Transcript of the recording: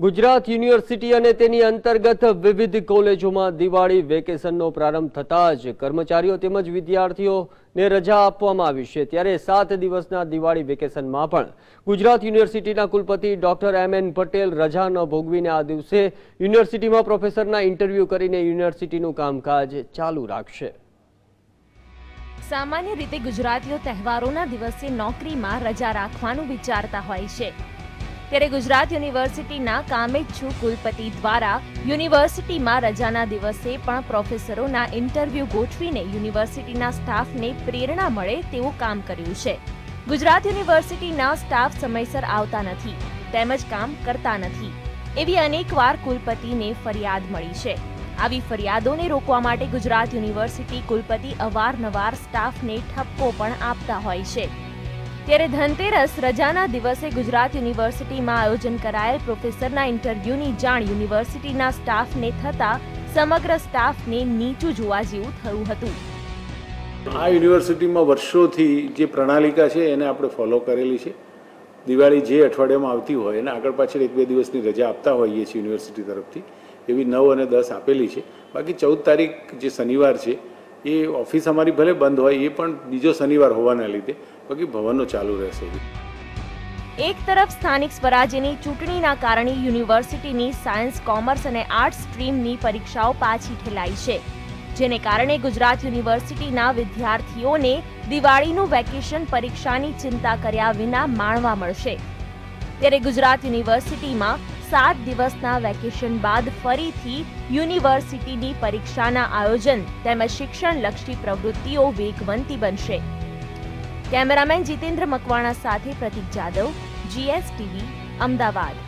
Gujarat university અને તેની અંતર્ગત વિવિધ કોલેજોમાં દિવાળી વેકેશનનો પ્રારંભ થતાં જ કર્મચારીઓ તેમજ વિદ્યાર્થીઓને રજા આપવામાં આવી છે. ત્યારે સાત દિવસના દિવાળી વેકેશનમાં પણ ગુજરાત યુનિવર્સિટીના કુલપતિ ડોક્ટર એમ એન પટેલ રજા ન ભોગવીને આ દિવસે યુનિવર્સિટીમાં પ્રોફેસરના ઇન્ટરવ્યૂ કરીને યુનિવર્સિટીનું કામકાજ ચાલુ રાખશે. સામાન્ય રીતે ગુજરાતીઓ તહેવારોના દિવસે નોકરીમાં રજા રાખવાનું વિચારતા હોય છે. ત્યારે ગુજરાત યુનિવર્સિટીના કામેચ્છુ કુલપતિ દ્વારા યુનિવર્સિટીમાં રજાના દિવસે પણ પ્રોફેસરોના ઇન્ટરવ્યૂ ગોઠવીને યુનિવર્સિટીના સ્ટાફને પ્રેરણા મળે તેવું કામ કર્યું છે. ગુજરાત યુનિવર્સિટીના સ્ટાફ સમયસર આવતા નથી, તેમજ કામ કરતા નથી. એવી અનેકવાર કુલપતિને ફરિયાદ મળી છે. આવી ફરિયાદોને રોકવા માટે ગુજરાત યુનિવર્સિટી કુલપતિ અવારનવાર સ્ટાફને ઠપકો પણ આપતા હોય છે. ત્યારે ધનતેરસ રજાના દિવસે ગુજરાત યુનિવર્સિટીમાં આયોજન કરાયેલ પ્રોફેસરના ઇન્ટરવ્યૂની જાણ યુનિવર્સિટીના સ્ટાફને થતા સમગ્ર સ્ટાફને નીચું જોવા જેવું થયું હતું. આ યુનિવર્સિટીમાં વર્ષોથી જે પ્રણાલિકા છે એને આપણે ફોલો કરેલી છે. દિવાળી જે અઠવાડિયામાં આવતી હોય એને આગળ પાછળ એક બે દિવસની રજા આપતા હોઈએ છીએ યુનિવર્સિટી તરફથી. એવી નવ અને દસ આપેલી છે. બાકી ચૌદ તારીખ જે શનિવાર છે એ ઓફિસ અમારી ભલે બંધ હોય, એ પણ બીજો શનિવાર હોવાના લીધે બાકી ભવનો ચાલુ રહેશે. એક તરફ સ્થાનિક સ્વરાજ્યની ચૂંટણીના કારણે યુનિવર્સિટીની સાયન્સ, કોમર્સ અને આર્ટ્સ સ્ટ્રીમની પરીક્ષાઓ પાછી ઠેલાઈ છે, જેને કારણે ગુજરાત યુનિવર્સિટીના વિદ્યાર્થીઓને દિવાળીનું વેકેશન પરીક્ષાની ચિંતા કર્યા વિના માણવા મળશે. ત્યારે ગુજરાત યુનિવર્સિટીમાં સાત દિવસના વેકેશન બાદ ફરીથી યુનિવર્સિટીની પરીક્ષાના આયોજન તેમજ શિક્ષણલક્ષી પ્રવૃત્તિઓ વેગવંતી બનશે. કેમેરામેન જીતેન્દ્ર મકવાણા સાથે પ્રતિક જાદવ, જીએસટીવી, અમદાવાદ.